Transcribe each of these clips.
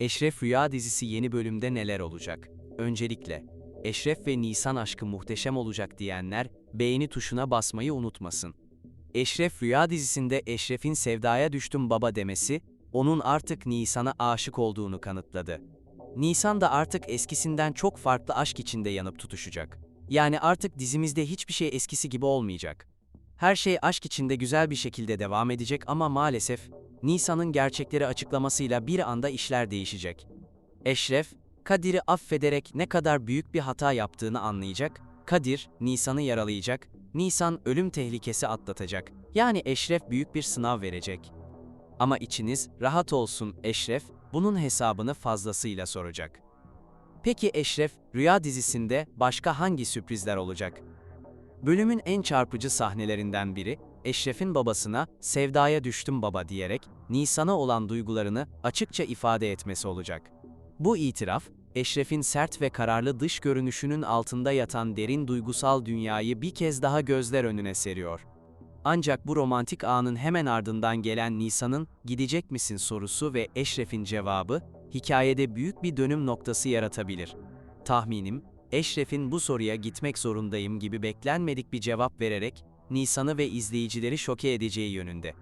Eşref Rüya dizisi yeni bölümde neler olacak? Öncelikle, Eşref ve Nisan aşkı muhteşem olacak diyenler beğeni tuşuna basmayı unutmasın. Eşref Rüya dizisinde Eşref'in sevdaya düştüm baba demesi, onun artık Nisan'a aşık olduğunu kanıtladı. Nisan da artık eskisinden çok farklı aşk içinde yanıp tutuşacak. Yani artık dizimizde hiçbir şey eskisi gibi olmayacak. Her şey aşk içinde güzel bir şekilde devam edecek ama maalesef Nisan'ın gerçekleri açıklamasıyla bir anda işler değişecek. Eşref, Kadir'i affederek ne kadar büyük bir hata yaptığını anlayacak, Kadir, Nisan'ı yaralayacak, Nisan ölüm tehlikesi atlatacak. Yani Eşref büyük bir sınav verecek. Ama içiniz rahat olsun Eşref, bunun hesabını fazlasıyla soracak. Peki Eşref, Rüya dizisinde başka hangi sürprizler olacak? Bölümün en çarpıcı sahnelerinden biri, Eşref'in babasına "Sevdaya düştüm baba" diyerek Nisan'a olan duygularını açıkça ifade etmesi olacak. Bu itiraf, Eşref'in sert ve kararlı dış görünüşünün altında yatan derin duygusal dünyayı bir kez daha gözler önüne seriyor. Ancak bu romantik anın hemen ardından gelen Nisan'ın "Gidecek misin?" sorusu ve Eşref'in cevabı, hikayede büyük bir dönüm noktası yaratabilir. Tahminim, Eşref'in bu soruya gitmek zorundayım gibi beklenmedik bir cevap vererek Nisan'ı ve izleyicileri şoke edeceği yönünde.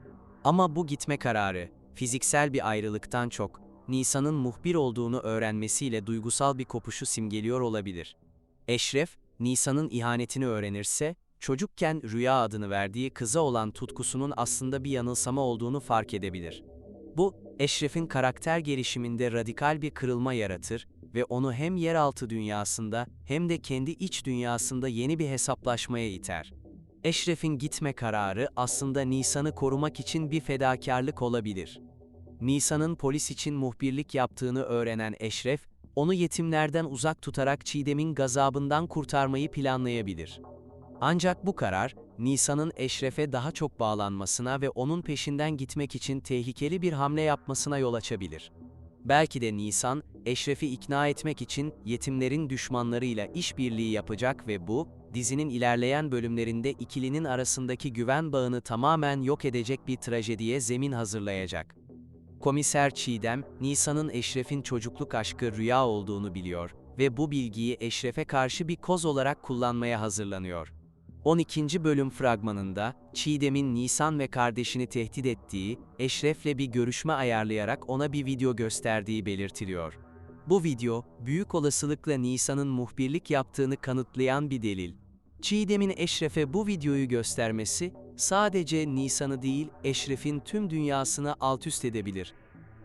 Ama bu gitme kararı, fiziksel bir ayrılıktan çok, Nisan'ın muhbir olduğunu öğrenmesiyle duygusal bir kopuşu simgeliyor olabilir. Eşref, Nisan'ın ihanetini öğrenirse, çocukken Rüya adını verdiği kıza olan tutkusunun aslında bir yanılsama olduğunu fark edebilir. Bu, Eşref'in karakter gelişiminde radikal bir kırılma yaratır ve onu hem yeraltı dünyasında hem de kendi iç dünyasında yeni bir hesaplaşmaya iter. Eşref'in gitme kararı aslında Nisan'ı korumak için bir fedakarlık olabilir. Nisan'ın polis için muhbirlik yaptığını öğrenen Eşref, onu yetimlerden uzak tutarak Çiğdem'in gazabından kurtarmayı planlayabilir. Ancak bu karar, Nisan'ın Eşref'e daha çok bağlanmasına ve onun peşinden gitmek için tehlikeli bir hamle yapmasına yol açabilir. Belki de Nisan, Eşref'i ikna etmek için yetimlerin düşmanlarıyla işbirliği yapacak ve bu, dizinin ilerleyen bölümlerinde ikilinin arasındaki güven bağını tamamen yok edecek bir trajediye zemin hazırlayacak. Komiser Çiğdem, Nisan'ın Eşref'in çocukluk aşkı rüya olduğunu biliyor ve bu bilgiyi Eşref'e karşı bir koz olarak kullanmaya hazırlanıyor. 12. bölüm fragmanında, Çiğdem'in Nisan ve kardeşini tehdit ettiği, Eşref'le bir görüşme ayarlayarak ona bir video gösterdiği belirtiliyor. Bu video, büyük olasılıkla Nisan'ın muhbirlik yaptığını kanıtlayan bir delil. Çiğdem'in Eşref'e bu videoyu göstermesi, sadece Nisan'ı değil, Eşref'in tüm dünyasını altüst edebilir.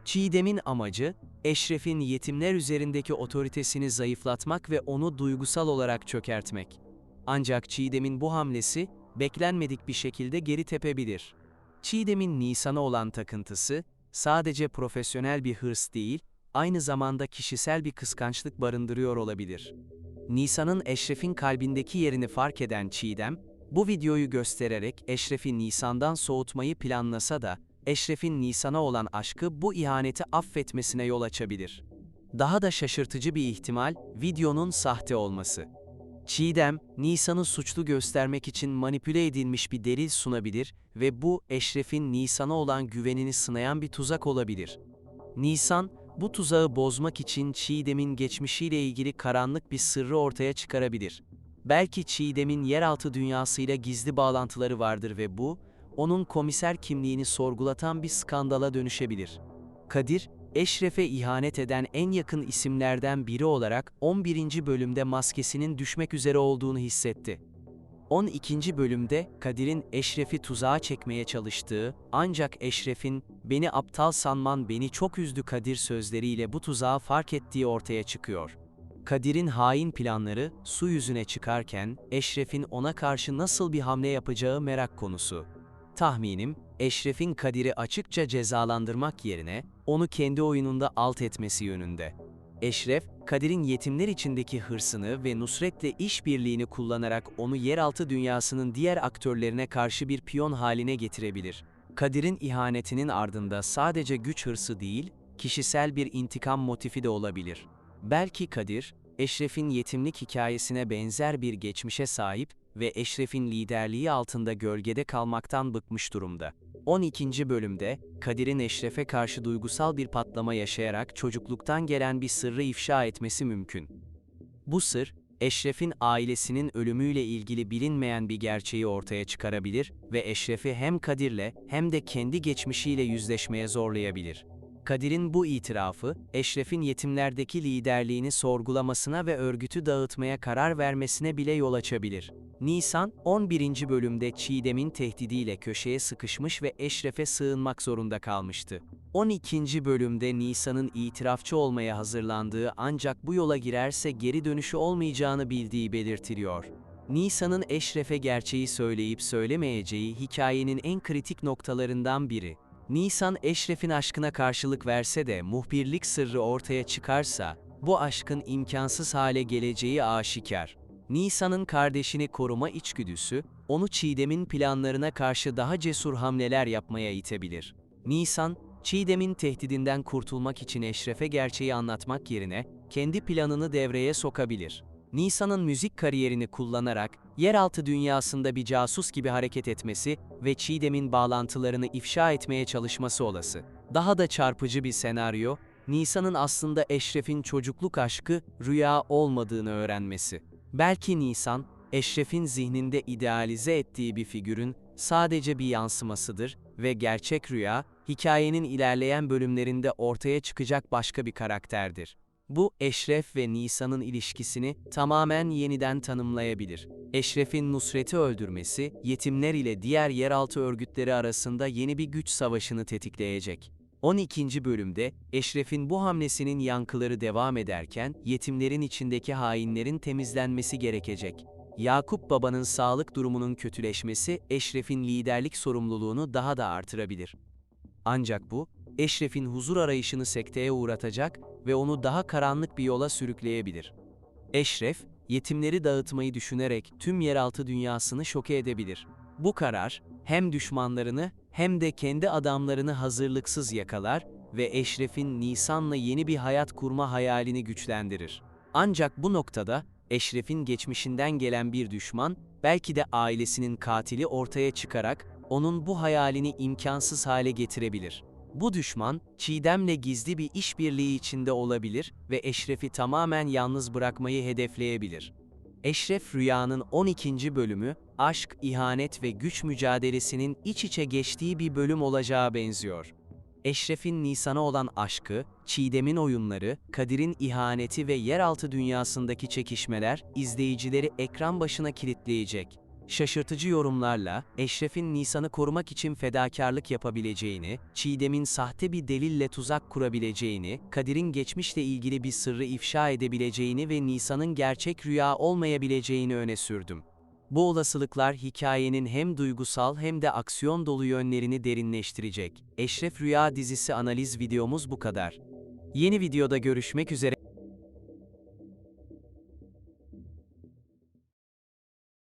Çiğdem'in amacı, Eşref'in yetimler üzerindeki otoritesini zayıflatmak ve onu duygusal olarak çökertmek. Ancak Çiğdem'in bu hamlesi, beklenmedik bir şekilde geri tepebilir. Çiğdem'in Nisan'a olan takıntısı, sadece profesyonel bir hırs değil, aynı zamanda kişisel bir kıskançlık barındırıyor olabilir. Nisan'ın Eşref'in kalbindeki yerini fark eden Çiğdem, bu videoyu göstererek Eşref'i Nisan'dan soğutmayı planlasa da, Eşref'in Nisan'a olan aşkı bu ihaneti affetmesine yol açabilir. Daha da şaşırtıcı bir ihtimal, videonun sahte olması. Çiğdem, Nisan'ı suçlu göstermek için manipüle edilmiş bir delil sunabilir ve bu, Eşref'in Nisan'a olan güvenini sınayan bir tuzak olabilir. Nisan, bu tuzağı bozmak için Çiğdem'in geçmişiyle ilgili karanlık bir sırrı ortaya çıkarabilir. Belki Çiğdem'in yeraltı dünyasıyla gizli bağlantıları vardır ve bu, onun komiser kimliğini sorgulatan bir skandala dönüşebilir. Kadir, Eşref'e ihanet eden en yakın isimlerden biri olarak 11. bölümde maskesinin düşmek üzere olduğunu hissetti. 12. bölümde Kadir'in Eşref'i tuzağa çekmeye çalıştığı, ancak Eşref'in "Beni aptal sanman beni çok üzdü Kadir" sözleriyle bu tuzağı fark ettiği ortaya çıkıyor. Kadir'in hain planları su yüzüne çıkarken Eşref'in ona karşı nasıl bir hamle yapacağı merak konusu. Tahminim, Eşref'in Kadir'i açıkça cezalandırmak yerine onu kendi oyununda alt etmesi yönünde. Eşref, Kadir'in yetimler içindeki hırsını ve Nusret'le işbirliğini kullanarak onu yeraltı dünyasının diğer aktörlerine karşı bir piyon haline getirebilir. Kadir'in ihanetinin ardında sadece güç hırsı değil, kişisel bir intikam motifi de olabilir. Belki Kadir, Eşref'in yetimlik hikayesine benzer bir geçmişe sahip ve Eşref'in liderliği altında gölgede kalmaktan bıkmış durumda. 12. bölümde, Kadir'in Eşref'e karşı duygusal bir patlama yaşayarak çocukluktan gelen bir sırrı ifşa etmesi mümkün. Bu sır, Eşref'in ailesinin ölümüyle ilgili bilinmeyen bir gerçeği ortaya çıkarabilir ve Eşref'i hem Kadir'le hem de kendi geçmişiyle yüzleşmeye zorlayabilir. Kadir'in bu itirafı, Eşref'in yetimlerdeki liderliğini sorgulamasına ve örgütü dağıtmaya karar vermesine bile yol açabilir. Nisan, 11. bölümde Çiğdem'in tehdidiyle köşeye sıkışmış ve Eşref'e sığınmak zorunda kalmıştı. 12. bölümde Nisan'ın itirafçı olmaya hazırlandığı ancak bu yola girerse geri dönüşü olmayacağını bildiği belirtiliyor. Nisan'ın Eşref'e gerçeği söyleyip söylemeyeceği hikayenin en kritik noktalarından biri. Nisan Eşref'in aşkına karşılık verse de muhbirlik sırrı ortaya çıkarsa, bu aşkın imkansız hale geleceği aşikar. Nisan'ın kardeşini koruma içgüdüsü, onu Çiğdem'in planlarına karşı daha cesur hamleler yapmaya itebilir. Nisan, Çiğdem'in tehdidinden kurtulmak için Eşref'e gerçeği anlatmak yerine, kendi planını devreye sokabilir. Nisan'ın müzik kariyerini kullanarak, yeraltı dünyasında bir casus gibi hareket etmesi ve Çiğdem'in bağlantılarını ifşa etmeye çalışması olası. Daha da çarpıcı bir senaryo, Nisan'ın aslında Eşref'in çocukluk aşkı rüya olmadığını öğrenmesi. Belki Nisan, Eşref'in zihninde idealize ettiği bir figürün sadece bir yansımasıdır ve gerçek rüya, hikayenin ilerleyen bölümlerinde ortaya çıkacak başka bir karakterdir. Bu, Eşref ve Nisan'ın ilişkisini tamamen yeniden tanımlayabilir. Eşref'in Nusret'i öldürmesi, yetimler ile diğer yeraltı örgütleri arasında yeni bir güç savaşını tetikleyecek. 12. bölümde, Eşref'in bu hamlesinin yankıları devam ederken, yetimlerin içindeki hainlerin temizlenmesi gerekecek. Yakup Baba'nın sağlık durumunun kötüleşmesi, Eşref'in liderlik sorumluluğunu daha da artırabilir. Ancak bu, Eşref'in huzur arayışını sekteye uğratacak ve onu daha karanlık bir yola sürükleyebilir. Eşref, yetimleri dağıtmayı düşünerek tüm yeraltı dünyasını şoke edebilir. Bu karar, hem düşmanlarını hem de kendi adamlarını hazırlıksız yakalar ve Eşref'in Nisan'la yeni bir hayat kurma hayalini güçlendirir. Ancak bu noktada, Eşref'in geçmişinden gelen bir düşman, belki de ailesinin katili ortaya çıkarak, onun bu hayalini imkansız hale getirebilir. Bu düşman, Çiğdem'le gizli bir işbirliği içinde olabilir ve Eşref'i tamamen yalnız bırakmayı hedefleyebilir. Eşref Rüya'nın 12. bölümü, aşk, ihanet ve güç mücadelesinin iç içe geçtiği bir bölüm olacağı benziyor. Eşref'in Nisan'a olan aşkı, Çiğdem'in oyunları, Kadir'in ihaneti ve yeraltı dünyasındaki çekişmeler izleyicileri ekran başına kilitleyecek. Şaşırtıcı yorumlarla, Eşref'in Nisan'ı korumak için fedakarlık yapabileceğini, Çiğdem'in sahte bir delille tuzak kurabileceğini, Kadir'in geçmişle ilgili bir sırrı ifşa edebileceğini ve Nisan'ın gerçek rüya olmayabileceğini öne sürdüm. Bu olasılıklar hikayenin hem duygusal hem de aksiyon dolu yönlerini derinleştirecek. Eşref Rüya dizisi analiz videomuz bu kadar. Yeni videoda görüşmek üzere.